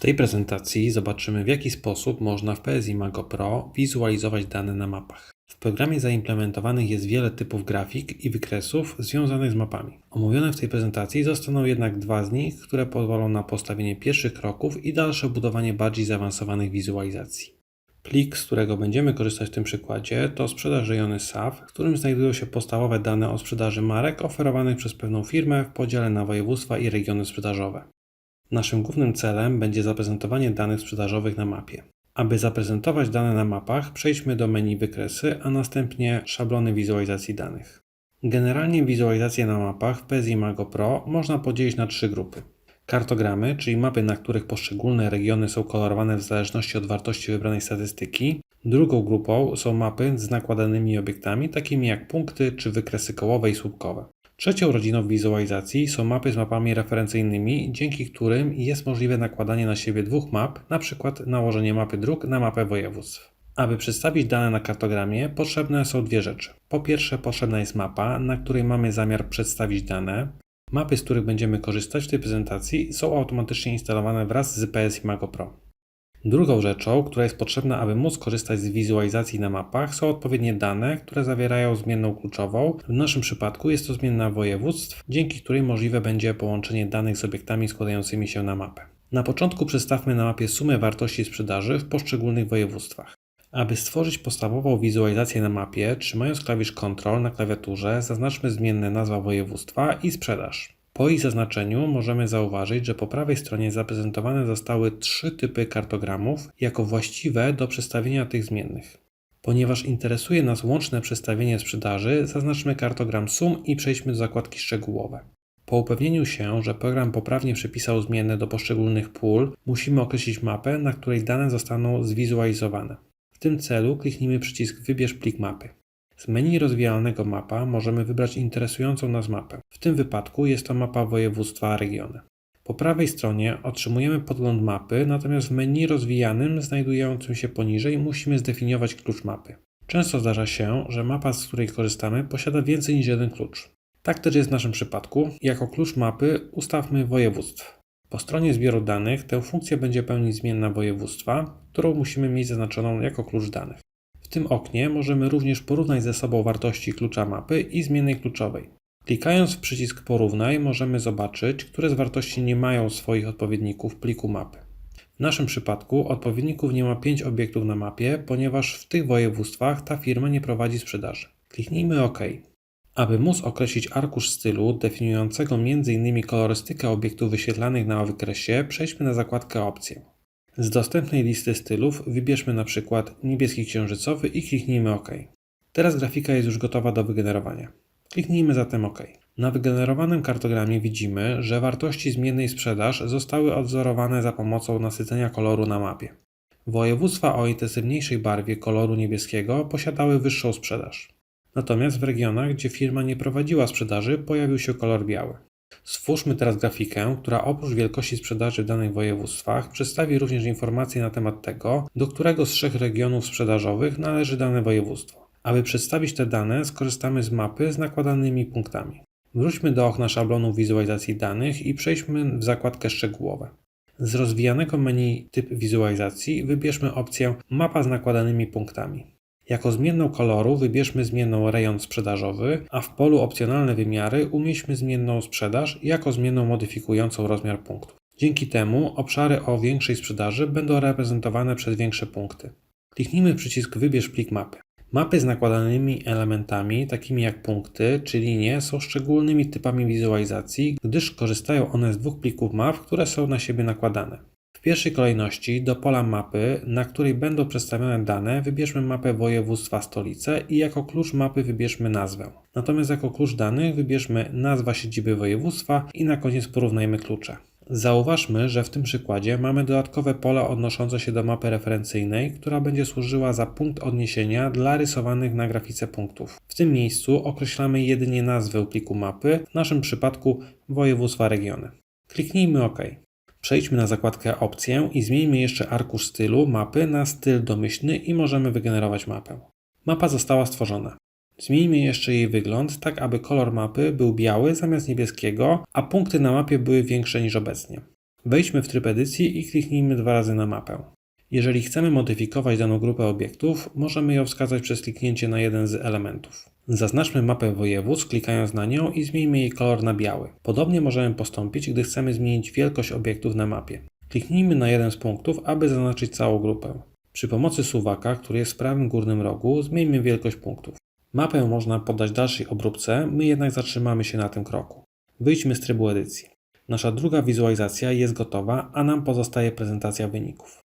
W tej prezentacji zobaczymy w jaki sposób można w PS Imago Pro wizualizować dane na mapach. W programie zaimplementowanych jest wiele typów grafik i wykresów związanych z mapami. Omówione w tej prezentacji zostaną jednak dwa z nich, które pozwolą na postawienie pierwszych kroków i dalsze budowanie bardziej zaawansowanych wizualizacji. Plik, z którego będziemy korzystać w tym przykładzie, to sprzedaż rejony SAP, w którym znajdują się podstawowe dane o sprzedaży marek oferowanych przez pewną firmę w podziale na województwa i regiony sprzedażowe. Naszym głównym celem będzie zaprezentowanie danych sprzedażowych na mapie. Aby zaprezentować dane na mapach, przejdźmy do menu Wykresy, a następnie szablony wizualizacji danych. Generalnie wizualizację na mapach w PS Imago Pro można podzielić na trzy grupy. Kartogramy, czyli mapy, na których poszczególne regiony są kolorowane w zależności od wartości wybranej statystyki. Drugą grupą są mapy z nakładanymi obiektami, takimi jak punkty czy wykresy kołowe i słupkowe. Trzecią rodziną wizualizacji są mapy z mapami referencyjnymi, dzięki którym jest możliwe nakładanie na siebie dwóch map, np. nałożenie mapy dróg na mapę województw. Aby przedstawić dane na kartogramie, potrzebne są dwie rzeczy. Po pierwsze, potrzebna jest mapa, na której mamy zamiar przedstawić dane. Mapy, z których będziemy korzystać w tej prezentacji, są automatycznie instalowane wraz z PS Imago Pro. Drugą rzeczą, która jest potrzebna, aby móc korzystać z wizualizacji na mapach, są odpowiednie dane, które zawierają zmienną kluczową. W naszym przypadku jest to zmienna województw, dzięki której możliwe będzie połączenie danych z obiektami składającymi się na mapę. Na początku przedstawmy na mapie sumę wartości sprzedaży w poszczególnych województwach. Aby stworzyć podstawową wizualizację na mapie, trzymając klawisz Ctrl na klawiaturze, zaznaczmy zmienne nazwa województwa i sprzedaż. Po ich zaznaczeniu możemy zauważyć, że po prawej stronie zaprezentowane zostały trzy typy kartogramów jako właściwe do przestawienia tych zmiennych. Ponieważ interesuje nas łączne przestawienie sprzedaży, zaznaczmy kartogram sum i przejdźmy do zakładki szczegółowe. Po upewnieniu się, że program poprawnie przypisał zmienne do poszczególnych pól, musimy określić mapę, na której dane zostaną zwizualizowane. W tym celu kliknijmy przycisk Wybierz plik mapy. Z menu rozwijalnego mapa możemy wybrać interesującą nas mapę. W tym wypadku jest to mapa województwa regiony. Po prawej stronie otrzymujemy podgląd mapy, natomiast w menu rozwijanym znajdującym się poniżej musimy zdefiniować klucz mapy. Często zdarza się, że mapa, z której korzystamy, posiada więcej niż jeden klucz. Tak też jest w naszym przypadku. Jako klucz mapy ustawmy województw. Po stronie zbioru danych tę funkcję będzie pełnić zmienna województwa, którą musimy mieć zaznaczoną jako klucz danych. Tym oknie możemy również porównać ze sobą wartości klucza mapy i zmiennej kluczowej. Klikając w przycisk Porównaj możemy zobaczyć, które z wartości nie mają swoich odpowiedników w pliku mapy. W naszym przypadku odpowiedników nie ma 5 obiektów na mapie, ponieważ w tych województwach ta firma nie prowadzi sprzedaży. Kliknijmy OK. Aby móc określić arkusz stylu definiującego m.in. kolorystykę obiektów wyświetlanych na wykresie, przejdźmy na zakładkę Opcje. Z dostępnej listy stylów wybierzmy na przykład niebieski księżycowy i kliknijmy OK. Teraz grafika jest już gotowa do wygenerowania. Kliknijmy zatem OK. Na wygenerowanym kartogramie widzimy, że wartości zmiennej sprzedaż zostały odwzorowane za pomocą nasycenia koloru na mapie. Województwa o intensywniejszej barwie koloru niebieskiego posiadały wyższą sprzedaż. Natomiast w regionach, gdzie firma nie prowadziła sprzedaży, pojawił się kolor biały. Stwórzmy teraz grafikę, która oprócz wielkości sprzedaży w danych województwach przedstawi również informacje na temat tego, do którego z trzech regionów sprzedażowych należy dane województwo. Aby przedstawić te dane, skorzystamy z mapy z nakładanymi punktami. Wróćmy do okna szablonu wizualizacji danych i przejdźmy w zakładkę szczegółowe. Z rozwijanego menu Typ wizualizacji wybierzmy opcję Mapa z nakładanymi punktami. Jako zmienną koloru wybierzmy zmienną rejon sprzedażowy, a w polu opcjonalne wymiary umieśćmy zmienną sprzedaż jako zmienną modyfikującą rozmiar punktów. Dzięki temu obszary o większej sprzedaży będą reprezentowane przez większe punkty. Kliknijmy przycisk Wybierz plik mapy. Mapy z nakładanymi elementami, takimi jak punkty czy linie, są szczególnymi typami wizualizacji, gdyż korzystają one z dwóch plików map, które są na siebie nakładane. W pierwszej kolejności do pola mapy, na której będą przedstawione dane, wybierzmy mapę województwa stolice i jako klucz mapy wybierzmy nazwę. Natomiast jako klucz danych wybierzmy nazwa siedziby województwa i na koniec porównajmy klucze. Zauważmy, że w tym przykładzie mamy dodatkowe pole odnoszące się do mapy referencyjnej, która będzie służyła za punkt odniesienia dla rysowanych na grafice punktów. W tym miejscu określamy jedynie nazwę pliku mapy, w naszym przypadku województwa regiony. Kliknijmy OK. Przejdźmy na zakładkę Opcję i zmieńmy jeszcze arkusz stylu mapy na styl domyślny i możemy wygenerować mapę. Mapa została stworzona. Zmieńmy jeszcze jej wygląd, tak aby kolor mapy był biały zamiast niebieskiego, a punkty na mapie były większe niż obecnie. Wejdźmy w tryb edycji i kliknijmy dwa razy na mapę. Jeżeli chcemy modyfikować daną grupę obiektów, możemy ją wskazać przez kliknięcie na jeden z elementów. Zaznaczmy mapę województw klikając na nią i zmieńmy jej kolor na biały. Podobnie możemy postąpić, gdy chcemy zmienić wielkość obiektów na mapie. Kliknijmy na jeden z punktów, aby zaznaczyć całą grupę. Przy pomocy suwaka, który jest w prawym górnym rogu, zmieńmy wielkość punktów. Mapę można poddać dalszej obróbce, my jednak zatrzymamy się na tym kroku. Wyjdźmy z trybu edycji. Nasza druga wizualizacja jest gotowa, a nam pozostaje prezentacja wyników.